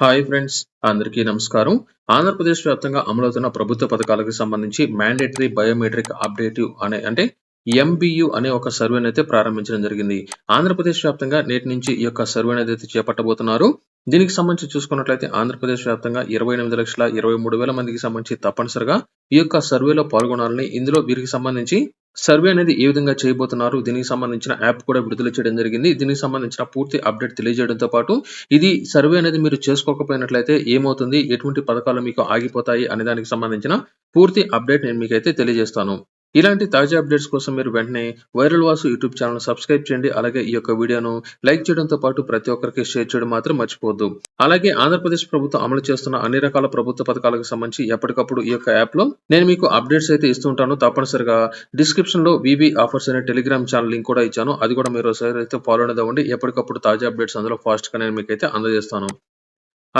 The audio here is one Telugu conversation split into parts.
హాయ్ ఫ్రెండ్స్ అందరికీ నమస్కారం. ఆంధ్రప్రదేశ్ వ్యాప్తంగా అమలవుతున్న ప్రభుత్వ పథకాలకు సంబంధించి మ్యాండేటరీ బయోమెట్రిక్ అప్డేటివ్ అనే అంటే ఎంబియు అనే ఒక సర్వేని అయితే ప్రారంభించడం జరిగింది. ఆంధ్రప్రదేశ్ వ్యాప్తంగా నేటి నుంచి ఈ యొక్క సర్వేని అయితే చేపట్టబోతున్నారు దీనికి సంబంధించి చూసుకున్నట్లయితే ఆంధ్రప్రదేశ్ వ్యాప్తంగా ఇరవై ఎనిమిది లక్షల ఇరవై మూడు వేల మందికి సంబంధించి తప్పనిసరిగా ఈ యొక్క సర్వేలో పాల్గొనాలని ఇందులో వీరికి సంబంధించి సర్వే అనేది ఏ విధంగా చేయబోతున్నారు? దీనికి సంబంధించిన యాప్ కూడా విడుదల చేయడం జరిగింది. దీనికి సంబంధించిన పూర్తి అప్డేట్ తెలియజేయడంతో పాటు ఇది సర్వే అనేది మీరు చేసుకోకపోయినట్లయితే ఏమవుతుంది? ఎటువంటి పథకాలు మీకు ఆగిపోతాయి? అనే దానికి సంబంధించిన పూర్తి అప్డేట్ నేను మీకైతే తెలియజేస్తాను. ఇలాంటి తాజా అప్డేట్స్ కోసం మీరు వెంటనే viral Vasu YouTube channel subscribe చేయండి. అలాగే ఈ యొక్క వీడియోను లైక్ చేయడంతో పాటు ప్రతి ఒక్కరికి షేర్ చేయడం మాత్రం మర్చిపోవద్దు. అలాగే ఆంధ్రప్రదేశ్ ప్రభుత్వం అమలు చేస్తున్న అన్ని రకాల ప్రభుత్వ పథకాలకు సంబంధించి ఎప్పటికప్పుడు ఈ యొక్క యాప్లో నేను మీకు అప్డేట్స్ అయితే ఇస్తుంటాను తప్పనిసరిగా డిస్క్రిప్షన్లో వివి ఆఫర్స్ అనే టెలిగ్రామ్ ఛానల్ లింక్ కూడా ఇచ్చాను. అది కూడా మీరు ఒకసారి అయితే ఫాలో అవ్వండి. ఎప్పటికప్పుడు తాజా అప్డేట్స్ అందులో ఫాస్ట్గా నేను మీకైతే అందజేస్తాను.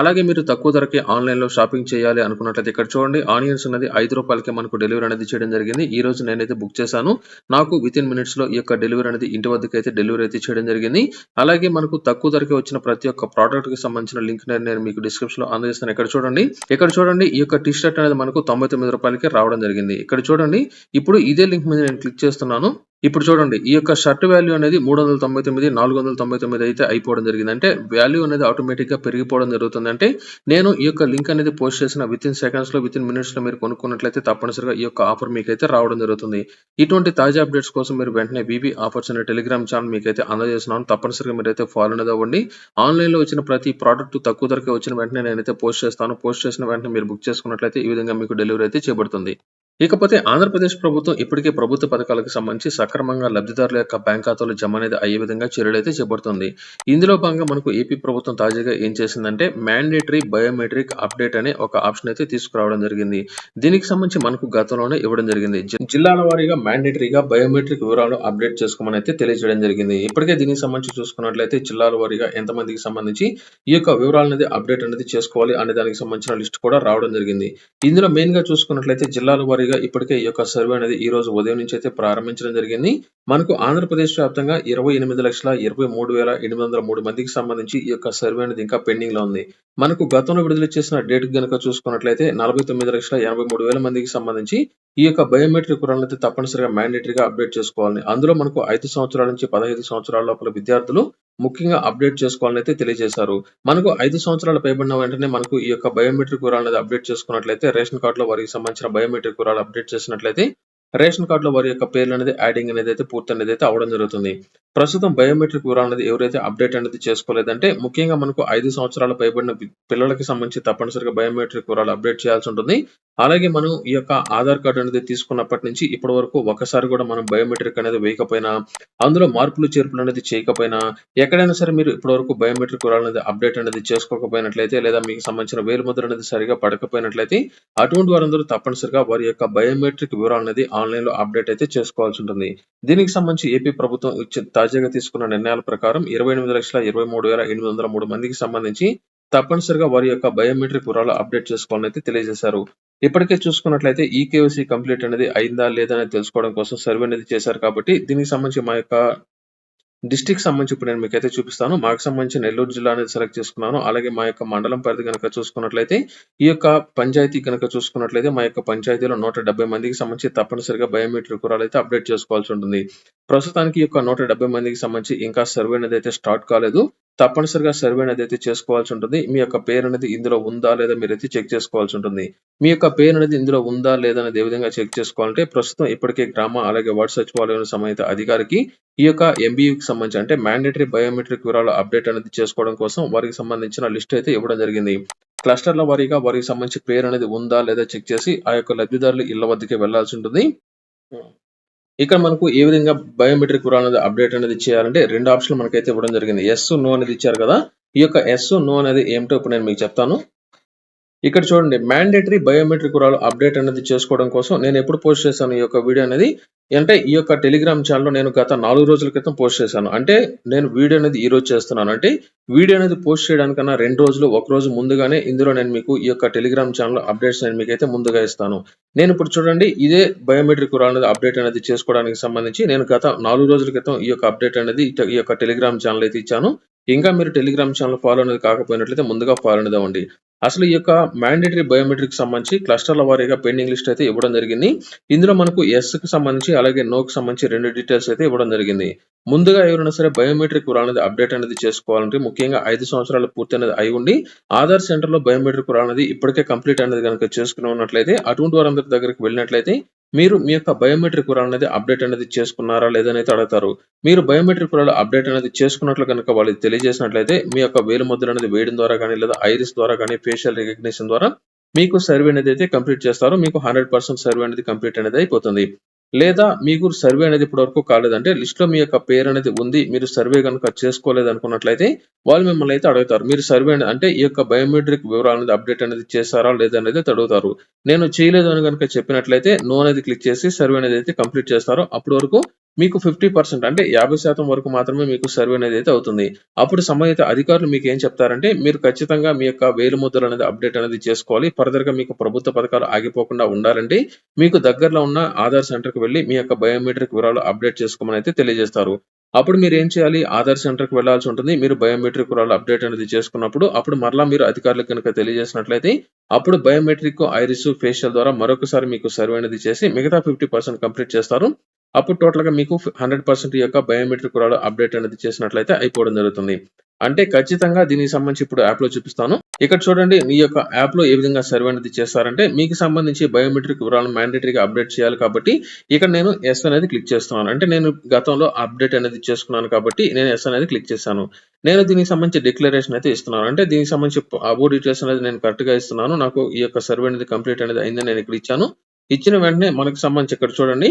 అలాగే మీరు తక్కువ ధరకే ఆన్లైన్లో షాపింగ్ చేయాలి అనుకున్నట్లయితే ఇక్కడ చూడండి ఆనియన్స్ అనేది ఐదు రూపాయలకి మనకు డెలివరీ అనేది చేయడం జరిగింది. ఈ రోజు నేనైతే బుక్ చేశాను. నాకు విత్ ఇన్ మినిట్స్లో ఈ యొక్క డెలివరీ అనేది ఇంటి వద్దకు అయితే డెలివరీ అయితే చేయడం జరిగింది. అలాగే మనకు తక్కువ ధరకే వచ్చిన ప్రతి ఒక్క ప్రోడక్ట్కి సంబంధించిన లింక్ నేను మీకు డిస్క్రిప్షన్లో అందజేస్తాను. ఇక్కడ చూడండి ఇక్కడ చూడండి ఈ యొక్క టీ షర్ట్ అనేది మనకు తొంభై తొమ్మిది రూపాయలకి రావడం జరిగింది. ఇక్కడ చూడండి ఇప్పుడు ఇదే లింక్ మీద నేను క్లిక్ చేస్తున్నాను. ఇప్పుడు చూడండి ఈ యొక్క షర్ట్ వాల్యూ అనేది మూడు వందల తొంభై తొమ్మిది నాలుగు వందల తొంభై తొమ్మిది అయితే అయిపోవడం జరిగింది. అంటే వాల్యూ అనేది ఆటోమేటిక్గా పెరిగిపోవడం జరుగుతుంది. అంటే నేను ఈ యొక్క లింక్ అనేది పోస్ట్ చేసిన విత్ ఇన్ సెకండ్స్లో విత్ ఇన్ మినిట్స్లో మీరు కొనుక్కున్నట్లయితే తప్పనిసరిగా ఈ యొక్క ఆఫర్ మీకైతే రావడం జరుగుతుంది. ఇటువంటి తాజా అప్డేట్స్ కోసం మీరు వెంటనే బీబీ ఆఫర్స్ అనే టెలిగ్రామ్ ఛానల్ మీకు అయితే అందజేస్తున్నాను. తప్పనిసరిగా మీరు అయితే ఫాలో అనేది అవ్వండి. ఆన్లైన్లో వచ్చిన ప్రతి ప్రోడక్ట్ తక్కువ ధరకే వచ్చిన వెంటనే నేనైతే పోస్ట్ చేస్తాను. పోస్ట్ చేసిన వెంటనే మీరు బుక్ చేసుకున్నట్లయితే ఈ విధంగా మీకు డెలివరీ అయితే చేయబడుతుంది ఇకపోతే ఆంధ్రప్రదేశ్ ప్రభుత్వం ఇప్పటికే ప్రభుత్వ పథకాలకు సంబంధించి సక్రమంగా లబ్ధిదారుల యొక్క బ్యాంక్ ఖాతాలో జమ అనేది అయ్యే విధంగా చర్యలు అయితే చేపడుతుంది. ఇందులో భాగంగా మనకు ఏపీ ప్రభుత్వం తాజాగా ఏం చేసిందంటే మ్యాండేటరీ బయోమెట్రిక్ అప్డేట్ అనే ఒక ఆప్షన్ అయితే తీసుకురావడం జరిగింది. దీనికి సంబంధించి మనకు గతంలోనే ఇవ్వడం జరిగింది. జిల్లాల వారీగా మ్యాండేటరీగా బయోమెట్రిక్ వివరాలు అప్డేట్ చేసుకోమని అయితే తెలియజేయడం జరిగింది. ఇప్పటికే దీనికి సంబంధించి చూసుకున్నట్లయితే జిల్లాల వారీగా ఎంతమందికి సంబంధించి ఈ యొక్క వివరాలు అనేది అప్డేట్ అనేది చేసుకోవాలి అనే దానికి సంబంధించిన లిస్ట్ కూడా రావడం జరిగింది. ఇందులో మెయిన్గా చూసుకున్నట్లయితే జిల్లాల వారీగా ఇప్పటికే ఈ యొక్క సర్వే అనేది ఈ రోజు ఉదయం నుంచి అయితే ప్రారంభించడం జరిగింది. మనకు ఆంధ్రప్రదేశ్ వ్యాప్తంగా ఇరవై ఎనిమిది లక్షల ఇరవై మూడు వేల ఎనిమిది వందల మూడు మందికి సంబంధించి ఈ యొక్క సర్వే అనేది ఇంకా పెండింగ్లో ఉంది. మనకు గతంలో విడుదల చేసిన డేట్ గనక చూసుకున్నట్లయితే నలభై తొమ్మిది లక్షల ఎనభై మూడు వేల మందికి సంబంధించి ఈ యొక్క బయోమెట్రిక్ వివరాలను అయితే తప్పనిసరిగా మ్యాండేటరీగా అప్డేట్ చేసుకోవాలి అందులో మనకు ఐదు సంవత్సరాల నుంచి పదహైదు సంవత్సరాల లోపల విద్యార్థులు ముఖ్యంగా అప్డేట్ చేసుకోవాలని అయితే తెలియజేశారు. మనకు ఐదు సంవత్సరాలు పైబడిన వెంటనే మనకు ఈ యొక్క బయోమెట్రిక్ వివరాలు అనేది అప్డేట్ చేసుకున్నట్లయితే రేషన్ కార్డులో వారికి సంబంధించిన బయోమెట్రిక్ వివరాలు అప్డేట్ చేసినట్లయితే రేషన్ కార్డులో వారి యొక్క పేర్లు అనేది యాడింగ్ అనేది అయితే పూర్తి అనేది అయితే అవడం జరుగుతుంది. ప్రస్తుతం బయోమెట్రిక్ వివరాలు అనేది ఎవరైతే అప్డేట్ అనేది చేసుకోలేదంటే ముఖ్యంగా మనకు ఐదు సంవత్సరాల పైబడిన పిల్లలకి సంబంధించి తప్పనిసరిగా బయోమెట్రిక్ వివరాలు అప్డేట్ చేయాల్సి ఉంటుంది. అలాగే మనం ఈ యొక్క ఆధార్ కార్డు అనేది తీసుకున్నప్పటి నుంచి ఇప్పటి వరకు ఒకసారి కూడా మనం బయోమెట్రిక్ అనేది వేయకపోయినా అందులో మార్పులు చేర్పులు అనేది చేయకపోయినా ఎక్కడైనా సరే మీరు ఇప్పటివరకు బయోమెట్రిక్ వివరాలు అనేది అప్డేట్ అనేది చేసుకోకపోయినట్లయితే లేదా మీకు సంబంధించిన వేలుముద్ర అనేది సరిగా పడకపోయినట్లయితే అటువంటి వారందరూ తప్పనిసరిగా వారి యొక్క బయోమెట్రిక్ వివరాలు అనేది ఆన్లైన్లో అప్డేట్ అయితే చేసుకోవాల్సి ఉంటుంది. దీనికి సంబంధించి ఏపీ ప్రభుత్వం తాజాగా తీసుకున్న నిర్ణయాల ప్రకారం ఇరవై ఎనిమిది లక్షల ఇరవై మూడు వేల ఎనిమిది వందల మూడు మందికి సంబంధించి తప్పనిసరిగా వారి యొక్క బయోమెట్రిక్ వివరాలు అప్డేట్ చేసుకోవాలని అయితే తెలియజేశారు. ఇప్పటికే చూసుకున్నట్లయితే ఈ కేవైసీ కంప్లీట్ అనేది అయిందా లేదా అనేది తెలుసుకోవడం కోసం సర్వే అనేది చేశారు కాబట్టి దీనికి సంబంధించి మా యొక్క డిస్టిక్ సంబంధించి ఇప్పుడు నేను మీకైతే చూపిస్తాను. మాకు సంబంధించి నెల్లూరు జిల్లా అనేది సెలెక్ట్ చేసుకున్నాను. అలాగే మా యొక్క మండలం పరిధి కనుక చూసుకున్నట్లయితే ఈ యొక్క పంచాయతీ కనుక చూసుకున్నట్లయితే మా యొక్క పంచాయతీలో నూట డెబ్బై మందికి సంబంధించి తప్పనిసరిగా బయోమెట్రిక్ వివరాలు అయితే అప్డేట్ చేసుకోవాల్సి ఉంటుంది. ప్రస్తుతానికి ఈ యొక్క నూట డెబ్బై మందికి సంబంధించి ఇంకా సర్వే అనేది అయితే స్టార్ట్ కాలేదు. తప్పనిసరిగా సర్వే అనేది అయితే చేసుకోవాల్సి ఉంటుంది. మీ యొక్క పేరు అనేది ఇందులో ఉందా లేదా మీరైతే చెక్ చేసుకోవాల్సి ఉంటుంది. మీ యొక్క పేరు అనేది ఇందులో ఉందా లేదా అనేది ఏ విధంగా చెక్ చేసుకోవాలంటే ప్రస్తుతం ఇప్పటికే గ్రామ అలాగే వార్డు సచివాలయం సంబంధిత అధికారికి ఈ యొక్క ఎంబీయూకి సంబంధించి అంటే మ్యాండేటరీ బయోమెట్రిక్ వివరాలు అప్డేట్ అనేది చేసుకోవడం కోసం వారికి సంబంధించిన లిస్ట్ అయితే ఇవ్వడం జరిగింది. క్లస్టర్ల వారీగా వారికి సంబంధించి పేరు అనేది ఉందా లేదా చెక్ చేసి ఆ యొక్క లబ్ధిదారులు ఇళ్ళ వద్దకే వెళ్ళాల్సి ఉంటుంది. ఇక్కడ మనకు ఏ విధంగా బయోమెట్రిక్ వివరాలు అనేది అప్డేట్ అనేది చేయాలంటే రెండు ఆప్షన్లు మనకైతే ఇవ్వడం జరిగింది. ఎస్ నో అనేది ఇచ్చారు కదా. ఈ యొక్క ఎస్ నో అనేది ఏమిటో ఇప్పుడు నేను మీకు చెప్తాను. ఇక్కడ చూడండి మ్యాండేటరీ బయోమెట్రిక్ కురాలు అప్డేట్ అనేది చేసుకోవడం కోసం నేను ఎప్పుడు పోస్ట్ చేశాను ఈ యొక్క వీడియో అనేది. అంటే ఈ యొక్క టెలిగ్రామ్ ఛానల్లో నేను గత నాలుగు రోజుల క్రితం పోస్ట్ చేశాను. అంటే నేను వీడియో అనేది ఈ రోజు చేస్తున్నాను. అంటే వీడియో అనేది పోస్ట్ చేయడానికన్నా రెండు రోజులు ఒక రోజు ముందుగానే ఇందులో నేను మీకు ఈ యొక్క టెలిగ్రామ్ ఛానల్ అప్డేట్స్ నేను మీకు అయితే ముందుగా ఇస్తాను. నేను ఇప్పుడు చూడండి ఇదే బయోమెట్రిక్ అనేది అప్డేట్ అనేది చేసుకోవడానికి సంబంధించి నేను గత నాలుగు రోజుల క్రితం ఈ యొక్క అప్డేట్ అనేది ఈ యొక్క టెలిగ్రామ్ ఛానల్ అయితే ఇచ్చాను. ఇంకా మీరు టెలిగ్రామ్ ఛానల్ ఫాలో అనేది కాకపోయినట్లయితే ముందుగా ఫాలో అనేది అవ్వండి. అసలు ఈ యొక్క మ్యాండేటరీ బయోమెట్రిక్ సంబంధించి క్లస్టర్ల వారీగా పెండింగ్ లిస్ట్ అయితే ఇవ్వడం జరిగింది. ఇందులో మనకు ఎస్కి సంబంధించి అలాగే నో సంబంధించి రెండు డీటెయిల్స్ అయితే ఇవ్వడం జరిగింది. ముందుగా ఎవరైనా సరే బయోమెట్రిక్ వివరాలు అనేది అప్డేట్ అనేది చేసుకోవాలంటే ముఖ్యంగా ఐదు సంవత్సరాలు పూర్తి అనేది అయి ఉండి ఆధార్ సెంటర్లో బయోమెట్రిక్ వివరాలు అనేది ఇప్పటికే కంప్లీట్ అనేది కనుక చేసుకుని ఉన్నట్లయితే అటువంటి వారందరి దగ్గరికి వెళ్ళినట్లయితే మీరు మీ యొక్క బయోమెట్రిక్ వివరాలు అనేది అప్డేట్ అనేది చేసుకున్నారా లేదని అడుగుతారు. మీరు బయోమెట్రిక్ వివరాలు అప్డేట్ అనేది చేసుకున్నట్లు కనుక వాళ్ళకి తెలియజేసినట్లయితే మీ యొక్క వేలు ముద్ర అనేది వేయడం ద్వారా కానీ లేదా ఐరిస్ ద్వారా కానీ ఫేషియల్ రికగ్నిషన్ ద్వారా మీకు సర్వే అనేది అయితే కంప్లీట్ చేస్తారు. మీకు హండ్రెడ్ పర్సెంట్ సర్వే అనేది కంప్లీట్ అనేది అయిపోతుంది. లేదా మీకు సర్వే అనేది ఇప్పటి వరకు కాలేదంటే లిస్ట్లో మీ యొక్క పేరు అనేది ఉంది మీరు సర్వే కనుక చేసుకోలేదు అనుకున్నట్లయితే వాళ్ళు మిమ్మల్ని అయితే అడుగుతారు. మీరు సర్వే అంటే ఈ యొక్క బయోమెట్రిక్ వివరాలు అనేది అప్డేట్ అనేది చేశారా లేదా అనేది అడుగుతారు. నేను చేయలేదు అని కనుక చెప్పినట్లయితే నో అనేది క్లిక్ చేసి సర్వే అనేది అయితే కంప్లీట్ చేస్తారు అప్పటి వరకు మీకు ఫిఫ్టీ పర్సెంట్ అంటే యాభై శాతం వరకు మాత్రమే మీకు సర్వే అనేది అయితే అవుతుంది. అప్పుడు సంబంధిత అధికారులు మీకు ఏం చెప్తారంటే మీరు ఖచ్చితంగా మీ యొక్క వేలు ముద్రలు అనేది అప్డేట్ అనేది చేసుకోవాలి. ఫర్దర్గా మీకు ప్రభుత్వ పథకాలు ఆగిపోకుండా ఉండాలంటే మీకు దగ్గరలో ఉన్న ఆధార్ సెంటర్కి వెళ్ళి మీ యొక్క బయోమెట్రిక్ వివరాలు అప్డేట్ చేసుకోమని అయితే తెలియజేస్తారు. అప్పుడు మీరు ఏం చేయాలి? ఆధార్ సెంటర్కి వెళ్ళాల్సి ఉంటుంది. మీరు బయోమెట్రిక్ వివరాలు అప్డేట్ అనేది చేసుకున్నప్పుడు అప్పుడు మరలా మీరు అధికారులకు కనుక తెలియజేసినట్లయితే అప్పుడు బయోమెట్రిక్ ఐరిస్ ఫేషియల్ ద్వారా మరొకసారి మీకు సర్వే అనేది చేసి మిగతా ఫిఫ్టీ పర్సెంట్ కంప్లీట్ చేస్తారు. అప్పుడు టోటల్గా మీకు హండ్రెడ్ పర్సెంట్ యొక్క బయోమెట్రిక్ కూడా అప్డేట్ అనేది చేసినట్లయితే అయిపోవడం జరుగుతుంది. అంటే ఖచ్చితంగా దీనికి సంబంధించి ఇప్పుడు యాప్లో చూపిస్తాను. ఇక్కడ చూడండి మీ యొక్క యాప్లో ఏ విధంగా సర్వే అనేది చేస్తారంటే మీకు సంబంధించి బయోమెట్రిక్ వివరాలను మ్యాండేటరీగా అప్డేట్ చేయాలి కాబట్టి ఇక్కడ నేను ఎస్ అనేది క్లిక్ చేస్తున్నాను. అంటే నేను గతంలో అప్డేట్ అనేది చేసుకున్నాను కాబట్టి నేను ఎస్ అనేది క్లిక్ చేశాను. నేను దీనికి సంబంధించి డిక్లరేషన్ అయితే ఇస్తున్నాను. అంటే దీనికి సంబంధించి అబో డీటెయిల్స్ అనేది నేను కరెక్ట్గా ఇస్తున్నాను. నాకు ఈ యొక్క సర్వే అనేది కంప్లీట్ అనేది అయిందని నేను ఇక్కడ ఇచ్చాను. ఇచ్చిన వెంటనే మనకు సంబంధించి ఇక్కడ చూడండి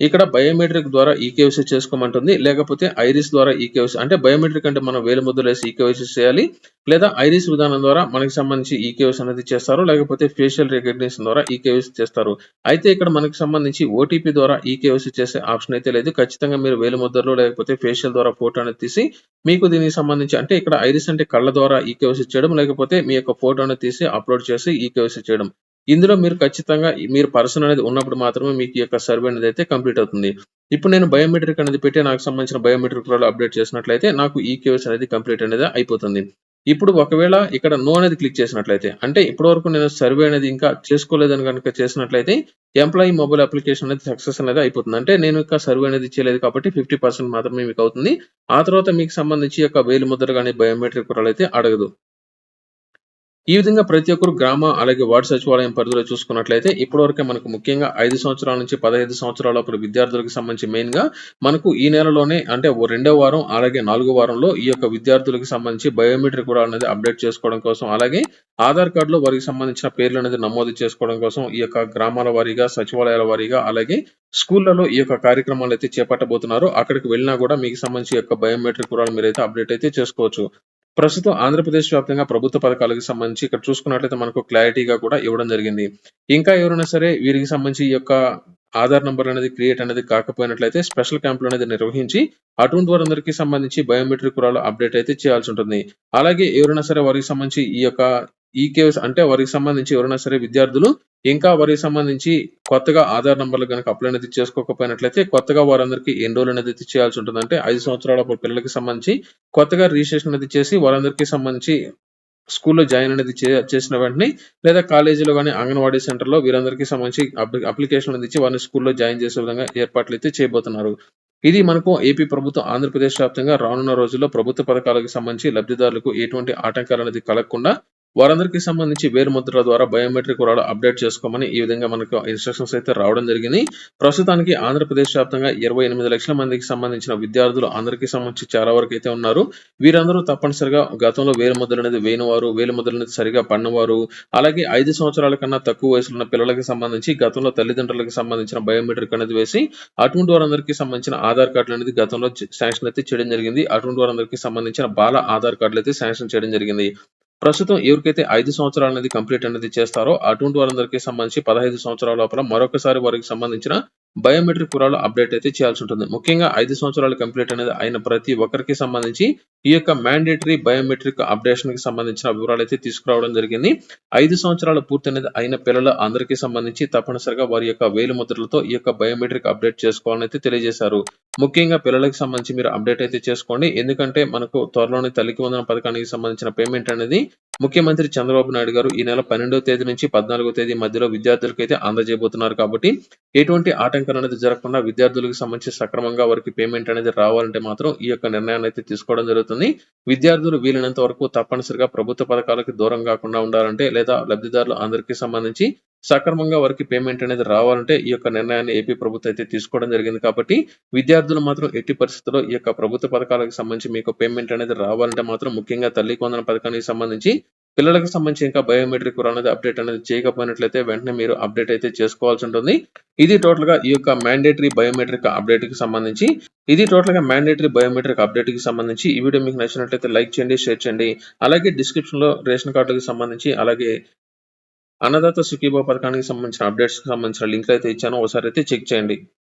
ఇక్కడ బయోమెట్రిక్ ద్వారా ఈకేవైసీ చేసుకోమంటుంది లేకపోతే ఐరిస్ ద్వారా ఈకేవైసీ అంటే బయోమెట్రిక్ అంటే మనం వేలు ముద్రలు వేసి ఈకేవైసీ చేయాలి లేదా ఐరిస్ విధానం ద్వారా మనకి సంబంధించి ఈకేవైసీ అనేది చేస్తారు లేకపోతే ఫేషియల్ రికగ్నిషన్ ద్వారా ఈకేవైసీ చేస్తారు. అయితే ఇక్కడ మనకి సంబంధించి ఓటీపీ ద్వారా ఈకేవైసీ చేసే ఆప్షన్ అయితే లేదు. ఖచ్చితంగా మీరు వేలు ముద్రలు లేకపోతే ఫేషియల్ ద్వారా ఫోటో అనేది తీసి మీకు దీనికి సంబంధించి అంటే ఇక్కడ ఐరిస్ అంటే కళ్ళ ద్వారా ఈకేవైసీ చేయడం లేకపోతే మీ యొక్క ఫోటో తీసి అప్లోడ్ చేసి ఈకేవైసీ చేయడం. ఇందులో మీరు ఖచ్చితంగా మీరు పర్సన్ అనేది ఉన్నప్పుడు మాత్రమే మీకు ఈ యొక్క సర్వే అనేది అయితే కంప్లీట్ అవుతుంది. ఇప్పుడు నేను బయోమెట్రిక్ అనేది పెట్టి నాకు సంబంధించిన బయోమెట్రిక్ వివరాలు అప్డేట్ చేసినట్లయితే నాకు ఈ కేవైసీ అనేది కంప్లీట్ అనేది అయిపోతుంది. ఇప్పుడు ఒకవేళ ఇక్కడ నో అనేది క్లిక్ చేసినట్లయితే అంటే ఇప్పటి వరకు నేను సర్వే అనేది ఇంకా చేసుకోలేదని కనుక చేసినట్లయితే ఎంప్లాయీ మొబైల్ అప్లికేషన్ అనేది సక్సెస్ అనేది అయిపోతుంది. అంటే నేను ఇంకా సర్వే అనేది చేయలేదు కాబట్టి ఫిఫ్టీ పర్సెంట్ మాత్రమే మీకు అవుతుంది. ఆ తర్వాత మీకు సంబంధించి యొక్క వేలు ముద్ర కానీ బయోమెట్రిక్ వివరాలు అయితే అడగదు. ఈ విధంగా ప్రతి ఒక్కరు గ్రామ అలాగే వార్డు సచివాలయం పరిధిలో చూసుకున్నట్లయితే ఇప్పటివరకే మనకు ముఖ్యంగా ఐదు సంవత్సరాల నుంచి పదహైదు సంవత్సరాల లోపల విద్యార్థులకు సంబంధించి మెయిన్గా మనకు ఈ నెలలోనే అంటే ఓ రెండో వారం అలాగే నాలుగో వారంలో ఈ యొక్క విద్యార్థులకు సంబంధించి బయోమెట్రిక్ కూడా అనేది అప్డేట్ చేసుకోవడం కోసం అలాగే ఆధార్ కార్డులో వారికి సంబంధించిన పేర్లు అనేది నమోదు చేసుకోవడం కోసం ఈ యొక్క గ్రామాల వారీగా సచివాలయాల వారీగా అలాగే స్కూళ్ళలో ఈ యొక్క కార్యక్రమాలు అయితే చేపట్టబోతున్నారు. అక్కడికి వెళ్ళినా కూడా మీకు సంబంధించి యొక్క బయోమెట్రిక్ కూడా మీరైతే అప్డేట్ అయితే చేసుకోవచ్చు. ప్రస్తుతం ఆంధ్రప్రదేశ్ వ్యాప్తంగా ప్రభుత్వ పథకాలకు సంబంధించి ఇక్కడ చూసుకున్నట్లయితే మనకు క్లారిటీగా కూడా ఇవ్వడం జరిగింది. ఇంకా ఎవరైనా సరే వీరికి సంబంధించి ఈ యొక్క ఆధార్ నంబర్ అనేది క్రియేట్ అనేది కాకపోయినట్లయితే స్పెషల్ క్యాంపులు అనేది నిర్వహించి అటువంటి వారందరికీ సంబంధించి బయోమెట్రిక్ వివరాలు అప్డేట్ అయితే చేయాల్సి ఉంటుంది. అలాగే ఎవరైనా సరే వారికి సంబంధించి ఈ యొక్క ఈ అంటే వారికి సంబంధించి ఎవరైనా సరే విద్యార్థులు ఇంకా వారికి సంబంధించి కొత్తగా ఆధార్ నంబర్లు కనుక అప్లై అనేది చేసుకోకపోయినట్లయితే కొత్తగా వారందరికీ ఎన్ని రోజులు అనేది చేయాల్సి ఉంటుంది అంటే ఐదు సంవత్సరాల పిల్లలకి సంబంధించి కొత్తగా రిజిస్ట్రేషన్ అనేది చేసి వారందరికీ సంబంధించి స్కూల్లో జాయిన్ అనేది చేసిన వెంటనే లేదా కాలేజీలో కానీ అంగన్వాడీ సెంటర్లో వీరందరికీ సంబంధించి అప్లికేషన్ అనేది ఇచ్చి వారిని స్కూల్లో జాయిన్ చేసే విధంగా ఏర్పాట్లు అయితే చేయబోతున్నారు. ఇది మనకు ఏపీ ప్రభుత్వం ఆంధ్రప్రదేశ్ వ్యాప్తంగా రానున్న రోజుల్లో ప్రభుత్వ పథకాలకు సంబంధించి లబ్ధిదారులకు ఎటువంటి ఆటంకాలు అనేది కలగకుండా వారందరికీ సంబంధించి వేరు ముద్రల ద్వారా బయోమెట్రిక్ వివరాలు అప్డేట్ చేసుకోమని ఈ విధంగా మనకు ఇన్స్ట్రక్షన్స్ అయితే రావడం జరిగింది. ప్రస్తుతానికి ఆంధ్రప్రదేశ్ వ్యాప్తంగా ఇరవై ఎనిమిది లక్షల మందికి సంబంధించిన విద్యార్థులు అందరికీ సంబంధించి చాలా వరకు అయితే ఉన్నారు. వీరందరూ తప్పనిసరిగా గతంలో వేలు ముద్రలు అనేది వేయనివారు వేలు ముద్రలు అనేది సరిగా పన్నవారు. అలాగే ఐదు సంవత్సరాల కన్నా తక్కువ వయసులో ఉన్న పిల్లలకి సంబంధించి గతంలో తల్లిదండ్రులకు సంబంధించిన బయోమెట్రిక్ అనేది వేసి అటువంటి వారందరికీ సంబంధించిన ఆధార్ కార్డులు అనేది గతంలో శాంక్షన్ అయితే చేయడం జరిగింది. అటువంటి వారందరికీ సంబంధించిన బాల ఆధార్ కార్డులు అయితే శాంక్షన్ చేయడం జరిగింది. ప్రస్తుతం ఎవరికైతే ఐదు సంవత్సరాలు అనేది కంప్లీట్ అనేది చేస్తారో అటువంటి వారందరికీ సంబంధించి 15 సంవత్సరాల లోపల మరొకసారి వారికి సంబంధించిన బయోమెట్రిక్ వివరాలు అప్డేట్ అయితే చేయాల్సి ఉంటుంది. ముఖ్యంగా ఐదు సంవత్సరాలు కంప్లీట్ అనేది అయిన ప్రతి ఒక్కరికి సంబంధించి ఈ యొక్క మ్యాండేటరీ బయోమెట్రిక్ అప్డేషన్కి సంబంధించిన వివరాలు అయితే తీసుకురావడం జరిగింది. 5 సంవత్సరాలు అనేది అయిన పిల్లల అందరికీ సంబంధించి తప్పనిసరిగా వారి యొక్క వేలు ముద్రలతో ఈ యొక్క బయోమెట్రిక్ అప్డేట్ చేసుకోవాలని అయితే తెలియజేశారు. ముఖ్యంగా పిల్లలకి సంబంధించి మీరు అప్డేట్ అయితే చేసుకోండి. ఎందుకంటే మనకు త్వరలోనే తల్లికి వందన పథకానికి సంబంధించిన పేమెంట్ అనేది ముఖ్యమంత్రి చంద్రబాబు నాయుడు గారు ఈ నెల 12వ తేదీ నుంచి 14వ తేదీ మధ్యలో విద్యార్థులకైతే అందజేయబోతున్నారు కాబట్టి ఎటువంటి ఆటంకం అనేది జరగకుండా విద్యార్థులకు సంబంధించి సక్రమంగా వారికి పేమెంట్ అనేది రావాలంటే మాత్రం ఈ యొక్క నిర్ణయాన్ని అయితే తీసుకోవడం జరుగుతుంది. విద్యార్థులు వీలైనంత వరకు తప్పనిసరిగా ప్రభుత్వ పథకాలకు దూరం కాకుండా ఉండాలంటే లేదా లబ్ధిదారులు అందరికీ సంబంధించి సక్రమంగా వారికి పేమెంట్ అనేది రావాలంటే ఈ యొక్క నిర్ణయాన్ని ఏపీ ప్రభుత్వం అయితే తీసుకోవడం జరిగింది కాబట్టి విద్యార్థులు మాత్రం ఎట్టి పరిస్థితుల్లో ఈ యొక్క ప్రభుత్వ పథకాలకు సంబంధించి మీకు పేమెంట్ అనేది రావాలంటే మాత్రం ముఖ్యంగా తల్లి కొందన పథకానికి సంబంధించి పిల్లలకు సంబంధించి ఇంకా బయోమెట్రిక్ అనేది అప్డేట్ అనేది చేయకపోయినట్లయితే వెంటనే మీరు అప్డేట్ అయితే చేసుకోవాల్సి ఉంటుంది. ఇది టోటల్‌గా ఈ యొక్క మ్యాండేటరీ బయోమెట్రిక్ అప్డేట్కి సంబంధించి ఇది టోటల్‌గా మ్యాండేటరీ బయోమెట్రిక్ అప్డేట్కి సంబంధించి ఈ వీడియో మీకు నచ్చినట్లయితే లైక్ చేయండి, షేర్ చేయండి. అలాగే డిస్క్రిప్షన్‌లో రేషన్ కార్డులకు సంబంధించి అలాగే అన్నదాత సుఖీభవ పథకానికి సంబంధించిన అప్డేట్స్‌కి సంబంధించిన లింక్ అయితే ఇచ్చాను. ఒకసారి అయితే చెక్ చేయండి.